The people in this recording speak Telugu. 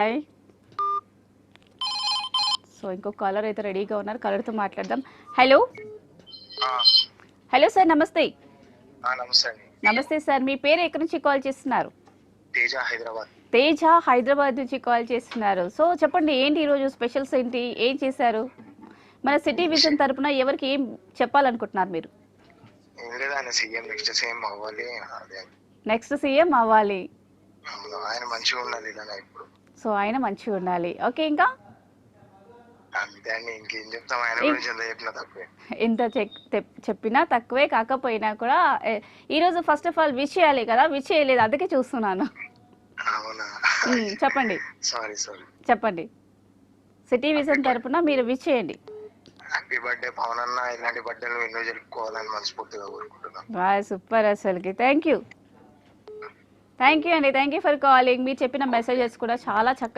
హాయ్ సో ఇంకో కాలర్ అయితే రెడీగా ఉన్నారు. కాలర్తో మాట్లాడదాం. హలో హలో సార్ నమస్తే. నమస్తే సార్ మీ పేరు ఎక్కడి నుంచి కాల్ చేస్తున్నారు? తేజ హైదరాబాద్. తేజ హైదరాబాద్ నుంచి కాల్ చేస్తున్నారు. సో చెప్పండి ఏంటి ఈరోజు స్పెషల్స్ ఏంటి? ఏం చేశారు? మన సిటీ విజన్ తరపున ఎవరికి ఏం చెప్పాలనుకుంటున్నారు మీరు? నెక్స్ట్ సీఎం అవ్వాలి ఆయన మంచిగా ఉండాలి సో ఆయన మంచిగా ఉండాలి. ఓకే ఇంకా? ఎంత చెప్పినా తక్కువే. కాకపోయినా కూడా ఈరోజు ఫస్ట్ ఆఫ్ ఆల్ విష్ చేయాలి కదా విష్ చేయలేదు అందుకే చూస్తున్నాను. చెప్పండి. చెప్పండి. సిటీ విజన్ తరపున మీరు విష్ చేయండి. హ్యాపీ బర్త్డే పవన్ అన్న ఇలాంటి బర్త్డేలు ఎన్నో జరుపుకోవాలని మనస్ఫూర్తిగా కోరుకుంటున్నాం. బా సూపర్ అసలుకి. థ్యాంక్ యూ థ్యాంక్ యూ అండి. థ్యాంక్ యూ ఫర్ కాలింగ్ మీరు చెప్పిన మెసేజెస్ కూడా చాలా చక్కగా